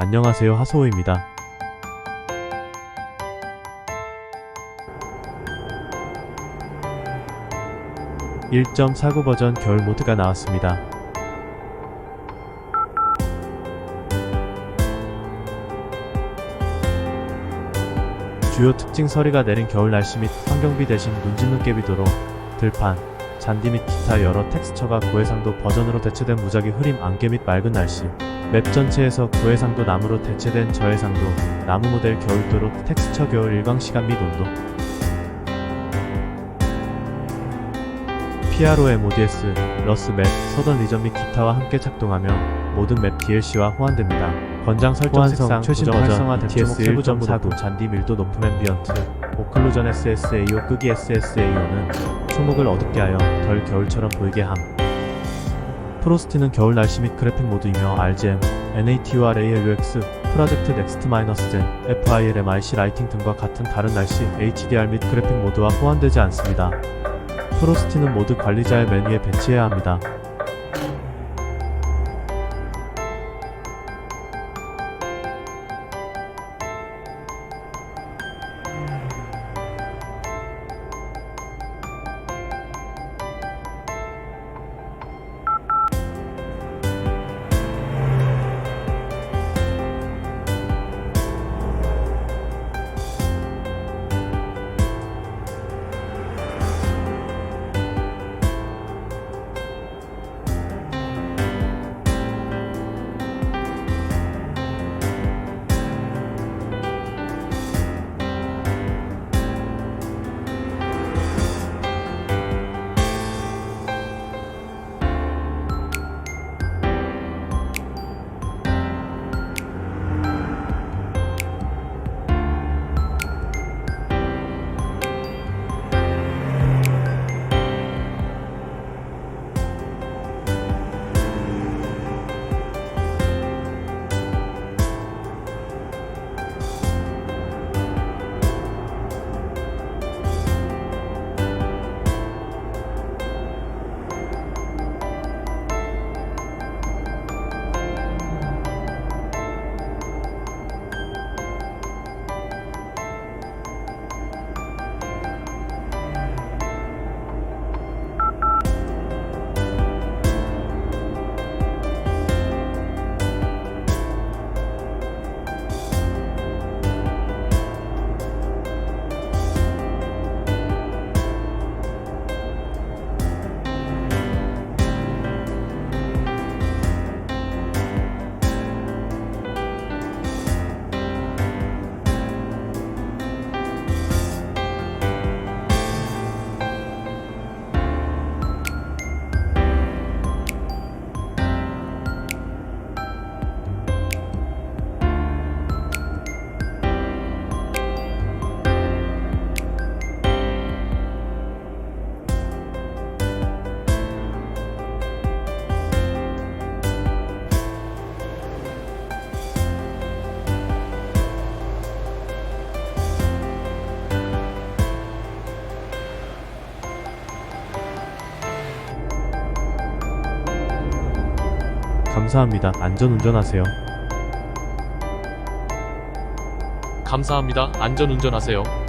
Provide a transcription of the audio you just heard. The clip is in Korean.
안녕하세요 하소호입니다. (1.49) 버전 겨울 모드가 나왔습니다. 주요 특징 서리가 내린 겨울 날씨 및 환경비 대신 눈짓눈 깨비 도로, 들판, 잔디 및 기타 여러 텍스처가 고해상도 버전으로 대체된 무작위 흐림 안개 및 맑은 날씨 맵 전체에서 고해상도 나무로 대체된 저해상도 나무 모델 겨울도로 텍스처 겨울 일광 시간 및 온도 PRO MODS, 러스 맵, 서던 리전 및 기타와 함께 작동하며 모든 맵 DLC와 호환됩니다. 권장 설정 색상 최신 버전 대체목 1.49 잔디 밀도 높은 앰비언트 오클루전 SSAO 끄기 SSAO는 초목을 어둡게 하여 덜 겨울처럼 보이게 함. 프로스트는 겨울 날씨 및 그래픽 모드이며 RGM, NATUR ALUX, 프로젝트 넥스트 마이너스 젠, FILMIC 라이팅 등과 같은 다른 날씨, HDR 및 그래픽 모드와 호환되지 않습니다. 프로스티는 모드 관리자의 메뉴에 배치해야 합니다. 감사합니다. 안전 운전하세요. 감사합니다. 안전 운전하세요.